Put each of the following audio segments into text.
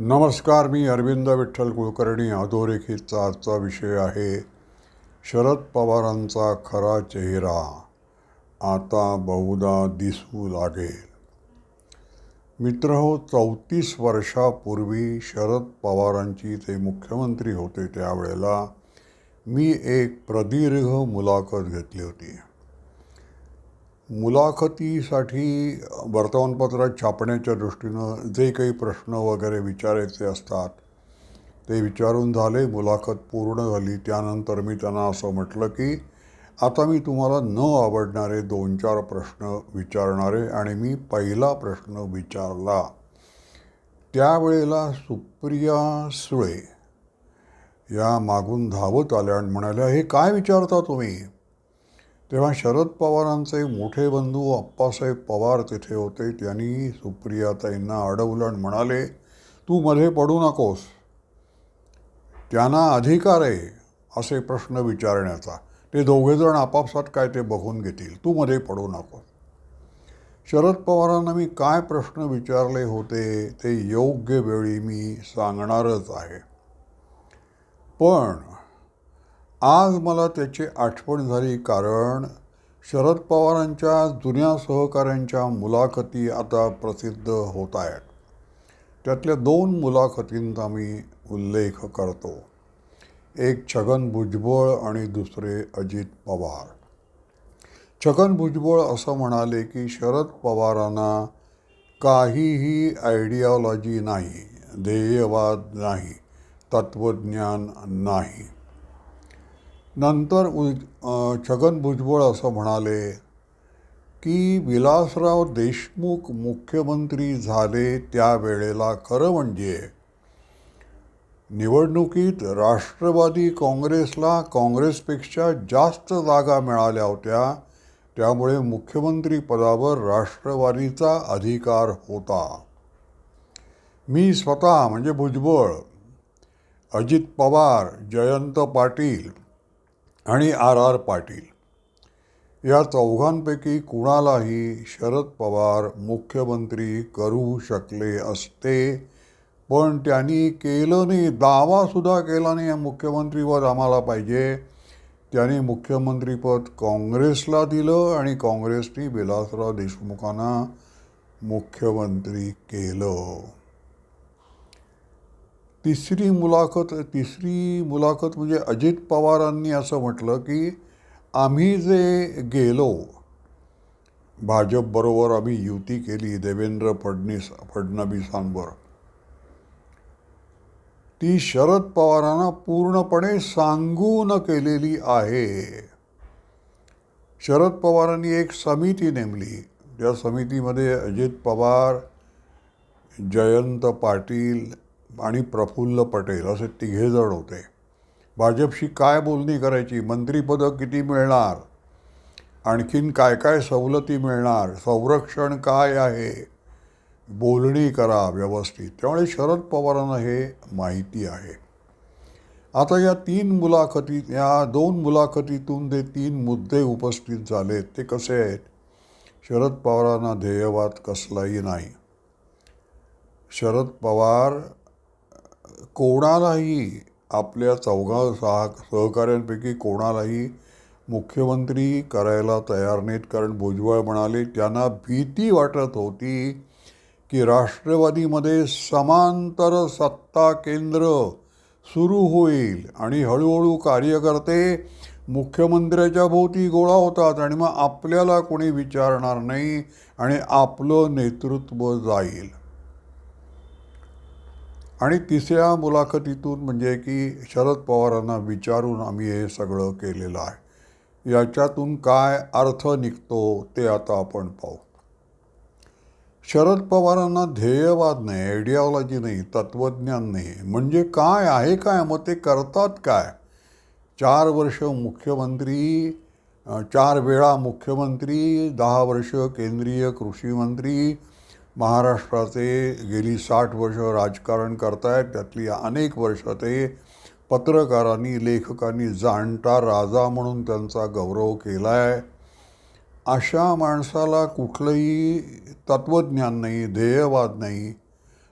नमस्कार मी अरविंद विठ्ठल कुलकर्णी. अधोरेखितचा आजचा विषय आहे शरद पवारांचा खरा चेहरा. आता बहुधा दिसू लागेल. मित्र हो चौतीस वर्षापूर्वी शरद पवारांची ते मुख्यमंत्री होते त्यावेळेला मी एक प्रदीर्घ मुलाखत घेतली होती. मुलाखतीसाठी वर्तमानपत्रात छापण्याच्या दृष्टीनं जे काही प्रश्न वगैरे विचारायचे असतात ते विचारून झाले मुलाखत पूर्ण झाली. त्यानंतर मी त्यांना असं म्हटलं की आता मी तुम्हाला न आवडणारे दोन चार प्रश्न विचारणारे आणि मी पहिला प्रश्न विचारला. त्यावेळेला सुप्रिया सुळे या मागून धावत आल्या आणि म्हणाल्या हे काय विचारता तुम्ही? तेव्हा शरद पवारांचे मोठे बंधू अप्पासाहेब पवार तिथे होते. त्यांनी सुप्रियाताईंना अडवलं आणि म्हणाले तू मध्ये पडू नकोस. त्यांना अधिकार आहे असे प्रश्न विचारण्याचा. ते दोघेजण आपापसात काय ते बघून घेतील. तू मध्ये पडू नकोस. शरद पवारांना मी काय प्रश्न विचारले होते ते योग्य वेळी मी सांगणारच आहे. पण आज मला त्याची आठवण झाली कारण शरद पवारांच्या जुन्या सहकाऱ्यांच्या मुलाखती आता प्रसिद्ध होत आहेत. त्यातल्या दोन मुलाखतींचा मी उल्लेख करतो. एक छगन भुजबळ आणि दुसरे अजित पवार. छगन भुजबळ असं म्हणाले की शरद पवारांना काहीही आयडियॉलॉजी नाही ध्येयवाद नाही तत्त्वज्ञान नाही. नंतर उज छगन भुजबळ असं म्हणाले की विलासराव देशमुख मुख्यमंत्री झाले त्यावेळेला खरं म्हणजे निवडणुकीत राष्ट्रवादी काँग्रेसला काँग्रेसपेक्षा जास्त जागा मिळाल्या होत्या. त्यामुळे मुख्यमंत्रीपदावर राष्ट्रवादीचा अधिकार होता. मी स्वतः म्हणजे भुजबळ अजित पवार जयंत पाटील आणि आर आर पाटील. या चौघांपैकी कुणालाही शरद पवार मुख्यमंत्री करू शकले असते पण त्यांनी केलं नाही. दावासुद्धा केला नाही मुख्यमंत्रीपद आम्हाला पाहिजे त्यांनी मुख्यमंत्रीपद काँग्रेसला दिलं आणि काँग्रेसनी विलासराव देशमुखांना मुख्यमंत्री केलं. तिसरी मुलाखत तिसरी मुलाखत म्हणजे अजित पवारांनी असं म्हटलं की आम्ही जे गेलो भाजपबरोबर आम्ही युती केली देवेंद्र फडणीस फडणवीसांवर. ती शरद पवारांना पूर्णपणे सांगून केलेली आहे. शरद पवारांनी एक समिती नेमली. त्या समितीमध्ये अजित पवार जयंत पाटील आणि प्रफुल्ल पटेल असे तिघेजण होते. भाजपशी काय बोलणी करायची? मंत्रिपदं किती मिळणार? आणखीन काय काय सवलती मिळणार? संरक्षण काय आहे? बोलणी करा व्यवस्थित. त्यामुळे शरद पवारांना हे माहिती आहे. आता या तीन मुलाखती या दोन मुलाखतीतून जे तीन मुद्दे उपस्थित झालेत ते कसे आहेत? शरद पवारांना ध्येयवाद कसलाही नाही. शरद पवार कोणालाही आपल्या चौघा सहा सहकाऱ्यांपैकी कोणालाही मुख्यमंत्री करायला तयार नाहीत. कारण भुजबळ म्हणाले त्यांना भीती वाटत होती की राष्ट्रवादीमध्ये समांतर सत्ता केंद्र सुरू होईल आणि हळूहळू कार्यकर्ते मुख्यमंत्र्याच्या भोवती गोळा होतात आणि मग आपल्याला कोणी विचारणार नाही आणि आपलं नेतृत्व जाईल. आणि तिसऱ्या मुलाखतीतून म्हणजे की शरद पवारांना विचारून आम्ही हे सगळं केलेलं आहे. याच्यातून काय अर्थ निघतो ते आता आपण पाहू. शरद पवारांना ध्येयवाद नाही आयडिओलॉजी नाही तत्त्वज्ञान नाही म्हणजे काय आहे काय? मग ते करतात काय? चार वर्ष मुख्यमंत्री चार वेळा मुख्यमंत्री दहा वर्ष केंद्रीय कृषी मंत्री महाराष्ट्राचे गेली साठ वर्ष राजकारण करतायत त्यातली अनेक वर्ष ते पत्रकारांनी लेखकांनी जाणता राजा म्हणून त्यांचा गौरव केला आहे अशा माणसाला कुठलंही तत्त्वज्ञान नाही ध्येयवाद नाही.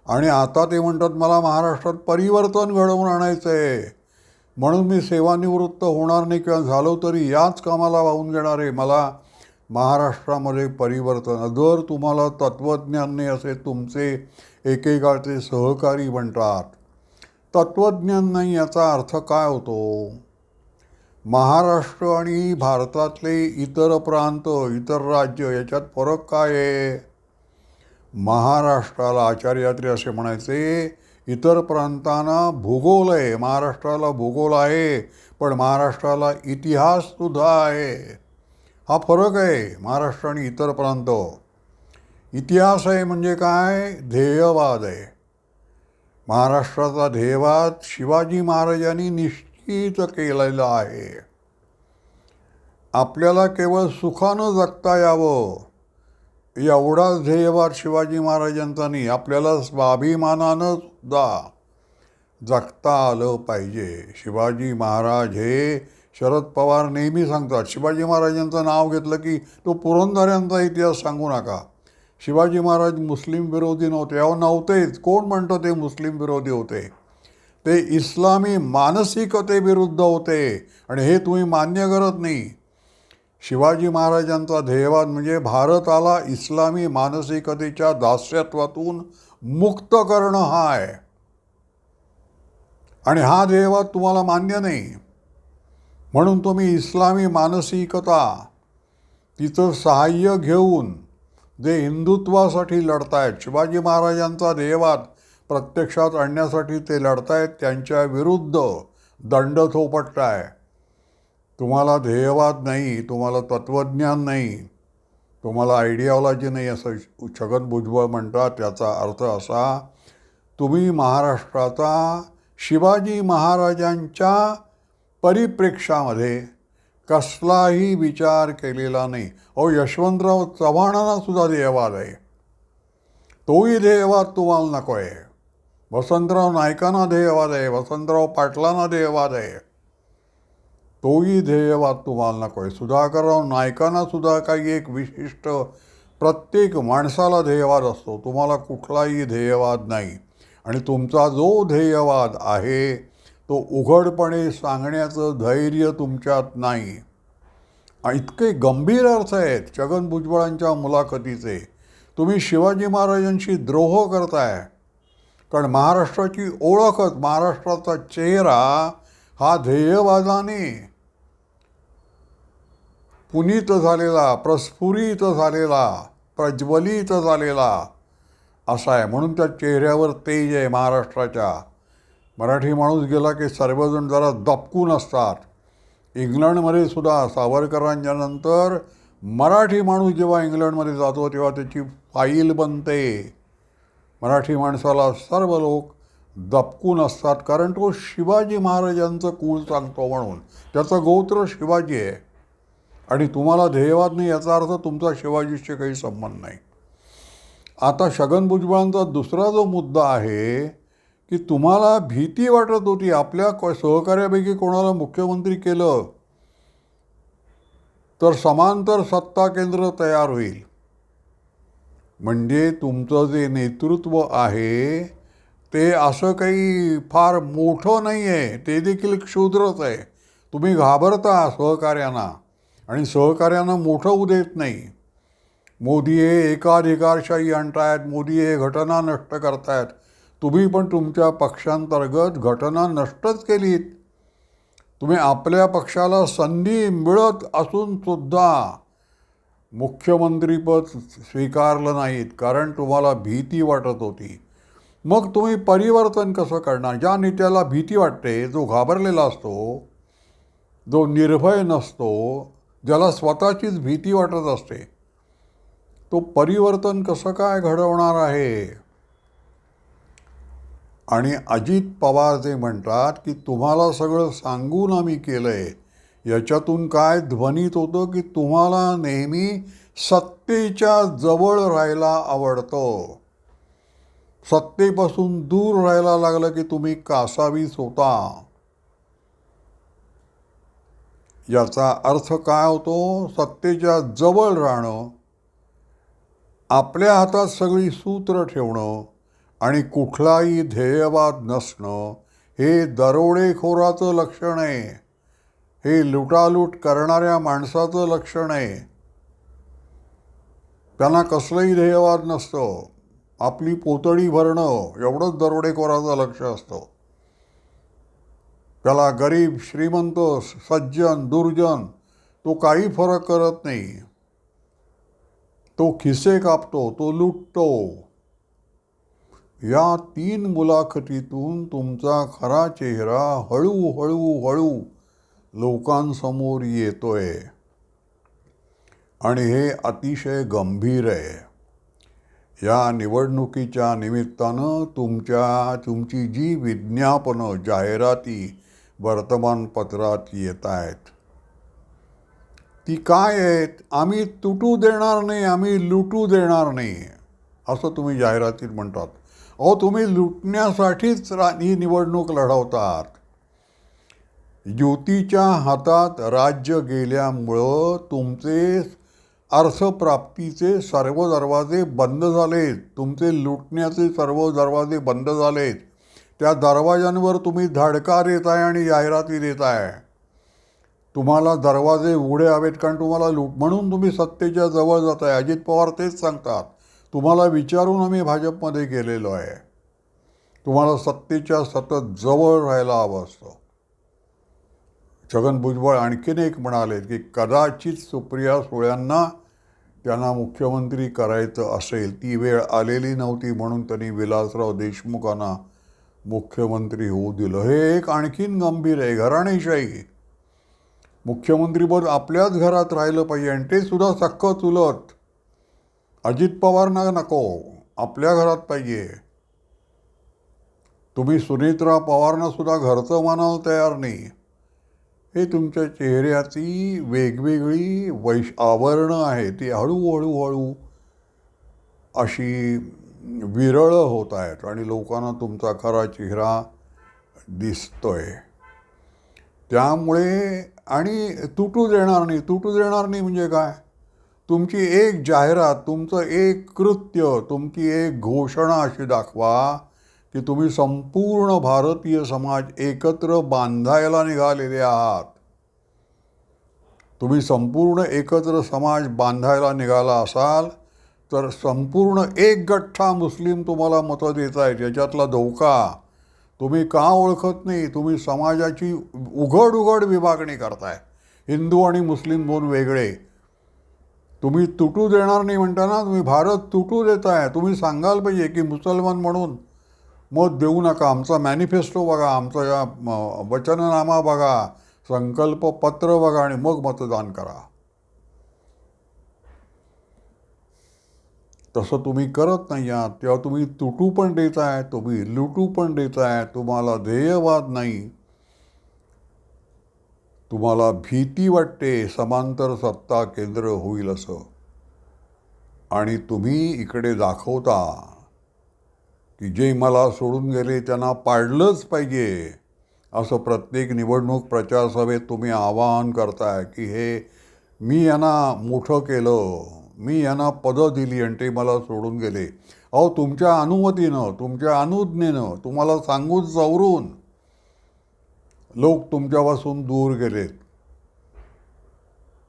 आणि आता ते म्हणतात मला महाराष्ट्रात परिवर्तन घडवून आणायचं आहे म्हणून मी सेवानिवृत्त होणार नाही किंवा झालो तरी याच कामाला वाहून घेणार आहे. मला महाराष्ट्रामध्ये परिवर्तन. जर तुम्हाला तत्त्वज्ञानने असे तुमचे एकेकाळचे सहकारी म्हणतात तत्त्वज्ञान नाही याचा अर्थ काय होतो? महाराष्ट्र आणि भारतातले इतर प्रांत इतर राज्य याच्यात फरक काय आहे? महाराष्ट्राला आचार्यात्री असे म्हणायचे इतर प्रांतांना भूगोल आहे. महाराष्ट्राला भूगोल आहे पण महाराष्ट्राला इतिहाससुद्धा आहे. हा फरक आहे महाराष्ट्र आणि इतर प्रांत. इतिहास आहे म्हणजे काय? ध्येयवाद आहे. महाराष्ट्राचा ध्येयवाद शिवाजी महाराजांनी निश्चित केलेला आहे. आपल्याला केवळ सुखानं जगता यावं. एवढाच ध्येयवाद शिवाजी महाराजांचा नाही आपल्याला स्वाभिमानानं सुद्धा जगता आलं पाहिजे. शिवाजी महाराज हे शरद पवार नेहमी सांगतात शिवाजी महाराजांचं नाव घेतलं की तो पुरंदऱ्यांचा इतिहास सांगू नका. शिवाजी महाराज मुस्लिम विरोधी नव्हते. अहो नव्हतेच. कोण म्हणतं ते मुस्लिम विरोधी होते? ते इस्लामी मानसिकतेविरुद्ध होते. आणि हे तुम्ही मान्य करत नाही. शिवाजी महाराजांचा ध्येयवाद म्हणजे भारताला इस्लामी मानसिकतेच्या दास्यत्वातून मुक्त करणं हा आहे आणि हा ध्येयवाद तुम्हाला मान्य नाही. म्हणून तुम्ही इस्लामी मानसिकता तिचं सहाय्य घेऊन जे हिंदुत्वासाठी लढतायत शिवाजी महाराजांचा देवात प्रत्यक्षात आणण्यासाठी ते लढतायत त्यांच्या विरुद्ध दंड थोपटताय. तुम्हाला ध्येयवाद नाही तुम्हाला तत्त्वज्ञान नाही तुम्हाला आयडिओलॉजी नाही असं छगन भुजबळ म्हणतात त्याचा अर्थ असा तुम्ही महाराष्ट्राचा शिवाजी महाराजांच्या परिप्रेक्षामध्ये कसलाही विचार केलेला नाही. अहो यशवंतराव चव्हाणांना सुद्धा ध्येयवाद आहे. तोही ध्येयवाद तुम्हाला नको आहे. वसंतराव नायकांना ध्येयवाद आहे. वसंतराव पाटलांना ध्येयवाद आहे. तोही ध्येयवाद तुम्हाला नको आहे. सुधाकरराव नायकांना सुद्धा काही एक विशिष्ट प्रत्येक माणसाला ध्येयवाद असतो. तुम्हाला कुठलाही ध्येयवाद नाही. आणि तुमचा जो ध्येयवाद आहे तो उघडपणे सांगण्याचं धैर्य तुमच्यात नाही. इतके गंभीर अर्थ आहेत छगन भुजबळांच्या मुलाखतीचे. तुम्ही शिवाजी महाराजांशी द्रोह करताय. कारण महाराष्ट्राची ओळखच महाराष्ट्राचा चेहरा हा ध्येयवादाने पुनीत झालेला प्रस्फुरित झालेला प्रज्वलित झालेला असा आहे. म्हणून त्या चेहऱ्यावर तेज आहे महाराष्ट्राच्या. मराठी माणूस गेला की सर्वजण जरा दपकून असतात. इंग्लंडमध्ये सुद्धा सावरकरांच्या नंतर मराठी माणूस जेव्हा इंग्लंडमध्ये जातो तेव्हा त्याची फाईल बनते. मराठी माणसाला सर्व लोक दपकून असतात कारण तो शिवाजी महाराजांचं कुळ सांगतो म्हणून. त्याचं गोत्र शिवाजी आहे. आणि तुम्हाला ध्येयवाद नाही याचा अर्थ तुमचा शिवाजीशी काही संबंध नाही. आता छगन भुजबळांचा दुसरा जो मुद्दा आहे की तुम्हाला भीती वाटत होती आपल्या क सहकार्यापैकी कोणाला मुख्यमंत्री केलं तर समांतर सत्ता केंद्र तयार होईल. म्हणजे तुमचं जे नेतृत्व आहे ते असं काही फार मोठं नाही आहे ते देखील क्षुद्रच आहे. तुम्ही घाबरता सहकार्यांना आणि सहकार्यांना मोठं होऊ देत नाही. मोदी हे एकाधिकारशाही आणतायत मोदी हे घटना नष्ट करतायत. तुम्ही पण तुमच्या पक्षांतर्गत घटना नष्टच केलीत. तुम्ही आपल्या पक्षाला संधी मिळत असून सुद्धा मुख्यमंत्रीपद स्वीकारलं नाहीत कारण तुम्हाला भीती वाटत होती. मग तुम्ही परिवर्तन कसं करणार? ज्या नेत्याला भीती वाटते जो घाबरलेला असतो जो निर्भय नसतो ज्याला स्वतःचीच भीती वाटत असते तो परिवर्तन कसं काय घडवणार आहे? आणि अजित पवार जे म्हणतात की तुम्हाला सगळं सांगून आम्ही केलं आहे याच्यातून काय ध्वनीत होतं की तुम्हाला नेहमी सत्तेच्या जवळ राहायला आवडतं. सत्तेपासून दूर राहायला लागलं की तुम्ही कासावीस होता. याचा अर्थ काय होतो? सत्तेच्या जवळ राहणं आपल्या हातात सगळी सूत्र ठेवणं आणि कुठलाही ध्येयवाद नसणं हे दरोडेखोराचं लक्षण आहे. हे लुटालूट करणाऱ्या माणसाचं लक्षण आहे. त्यांना कसलंही ध्येयवाद नसतं. आपली पोतडी भरणं एवढंच दरोडेखोराचं लक्ष असतं. त्याला गरीब श्रीमंत सज्जन दुर्जन तो काही फरक करत नाही. तो खिसे कापतो तो लुटतो. या तीन मुलाखतीतून तुमचा खरा चेहरा हळूहळू हळू लोकांसमोर येतोय. आणि हे अतिशय गंभीर आहे. या निवडणुकीच्या निमित्तानं तुमच्या तुमची जी विज्ञापनं जाहिराती वर्तमानपत्रात येत आहेत ती काय आहेत? आम्ही तुटू देणार नाही आम्ही लुटू देणार नाही असं तुम्ही जाहिरातीत म्हणतात. अहो तुम्ही लुटण्यासाठीच रा ही निवडणूक लढवतात. युतीच्या हातात राज्य गेल्यामुळं तुमचे अर्थप्राप्तीचे सर्व दरवाजे बंद झालेत. तुमचे लुटण्याचे सर्व दरवाजे बंद झालेत. त्या दरवाजांवर तुम्ही धडका देत आहे आणि जाहिराती देत आहे तुम्हाला दरवाजे उघडे हवेत कारण तुम्हाला लूट म्हणून तुम्ही सत्तेच्या जवळ जात आहे अजित पवार तेच सांगतात. तुम्हाला विचारून आम्ही भाजपमध्ये गेलेलो आहे. तुम्हाला सत्तेच्या सतत जवळ राहायला हवं असतं. छगन भुजबळ आणखीन एक म्हणाले की कदाचित सुप्रिया सुळ्यांना त्यांना मुख्यमंत्री करायचं असेल ती वेळ आलेली नव्हती म्हणून त्यांनी विलासराव देशमुखांना मुख्यमंत्री होऊ दिलं. हे एक आणखीन गंभीर आहे घराणेशाही मुख्यमंत्रीपद आपल्याच घरात राहिलं पाहिजे आणि ते सुद्धा सख्ख चुलत. अजित पवारना नको आपल्या घरात पाहिजे. तुम्ही सुनीत्रा पवारना सुद्धा घरचं मानायला तयार नाही. हे तुमच्या चेहऱ्याची वेगवेगळी वैश आवरणं आहे ती हळूहळूहळू अशी विरळं होत आहेत आणि लोकांना तुमचा खरा चेहरा दिसतोय. त्यामुळे आणि तुटू देणार नाही तुटू देणार नाही म्हणजे काय? तुमची एक जाहिरात तुमचं एक कृत्य तुमची एक घोषणा अशी दाखवा की तुम्ही संपूर्ण भारतीय समाज एकत्र बांधायला निघालेले आहात. तुम्ही संपूर्ण एकत्र समाज बांधायला निघाला असाल तर संपूर्ण एक गठ्ठा मुस्लिम तुम्हाला मतं देत आहेत याच्यातला धोका. तुम्ही का ओळखत नाही? तुम्ही समाजाची उघड उघड विभागणी करताय. हिंदू आणि मुस्लिम दोन वेगळे. तुम्ही तुटू देणार नाही म्हणताना तुम्ही भारत तुटू देताय. तुम्ही सांगाल पाहिजे की मुसलमान म्हणून मत देऊ नका. आमचा मॅनिफेस्टो बघा आमचा या वचननामा बघा संकल्प पत्र बघा आणि मग मतदान करा. तसं तुम्ही करत नाही आहात. तेव्हा तुम्ही तुटू पण देत आहे तुम्ही लुटू पण देत आहे तुम्हाला ध्येयवाद नाही. तुम्हाला भीती वाटते समांतर सत्ता केंद्र होईल असं. आणि तुम्ही इकडे दाखवता की जे मला सोडून गेले त्यांना पाडलंच पाहिजे. असं प्रत्येक निवडणूक प्रचार सभेत तुम्ही आवाहन करताय की हे मी यांना मोठं केलं मी यांना पदं दिली आणि ते मला सोडून गेले. अहो तुमच्या अनुमतीनं तुमच्या अनुज्ञेनं तुम्हाला सांगून चौरून लोक तुमच्यापासून दूर गेलेत.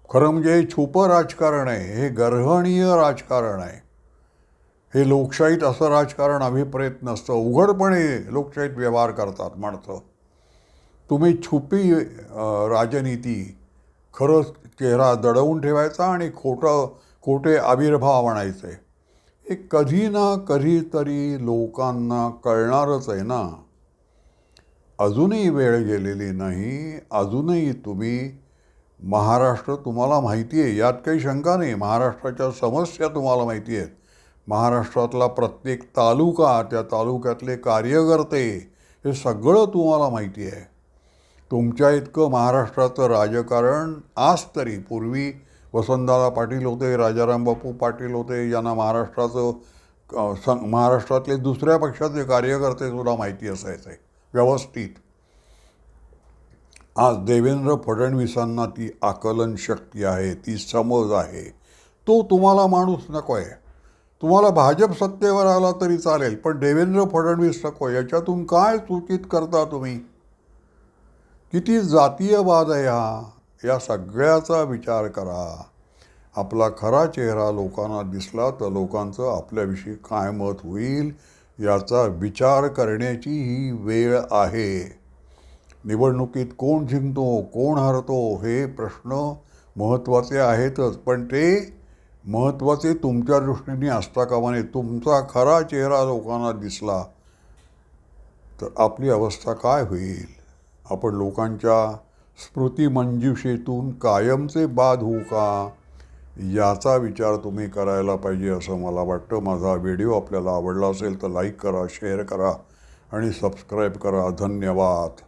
खरं म्हणजे हे छुपं राजकारण आहे हे गर्हणीय राजकारण आहे. हे लोकशाहीत असं राजकारण अभिप्रेत नसतं. उघडपणे लोकशाहीत व्यवहार करतात माणसं. तुम्ही छुपी राजनीती खरं चेहरा दडवून ठेवायचा आणि खोटं खोटे आविर्भाव आणायचे. हे कधी ना कधीतरी लोकांना कळणारच आहे ना. अजूनही वेळ गेलेली नाही अजूनही तुम्ही महाराष्ट्र तुम्हाला माहिती आहे यात काही शंका नाही महाराष्ट्राच्या समस्या तुम्हाला माहिती आहेत. महाराष्ट्रातला प्रत्येक तालुका त्या तालुक्यातले कार्यकर्ते हे सगळं तुम्हाला माहिती आहे. तुमच्या इतकं महाराष्ट्राचं राजकारण आज तरी पूर्वी वसंतदादा पाटील होते राजाराम बापू पाटील होते यांना महाराष्ट्राचं सं महाराष्ट्रातले दुसऱ्या पक्षाचे कार्यकर्ते सुद्धा माहिती असायचे. व्यवस्थित. आज देवेंद्र फडणवीसांना ती आकलन शक्ती आहे ती समज आहे. तो तुम्हाला माणूस नको आहे तुम्हाला भाजप सत्तेवर आला तरी चालेल पण देवेंद्र फडणवीस नको. याच्यातून काय सूचित करता तुम्ही? किती जातीयवाद आहे हा? या सगळ्याचा विचार करा. आपला खरा चेहरा लोकांना दिसला तर लोकांचं आपल्याविषयी काय मत होईल? याचा विचार करण्याची ही वेळ आहे. निवडणुकीत कोण जिंकतो कोण हरतो हे प्रश्न महत्त्वाचे आहेतच पण ते महत्त्वाचे तुमच्या दृष्टीने असता कामा नये. तुमचा खरा चेहरा लोकांना दिसला तर आपली अवस्था काय होईल? आपण लोकांच्या स्मृतिमंजुषेतून कायमचे बाद होऊ का? याचा विचार तुम्ही करायला पाहिजे असं मला वाटतं. माझा व्हिडिओ आपल्याला आवडला असेल तर लाईक करा शेअर करा आणि सबस्क्राईब करा. धन्यवाद.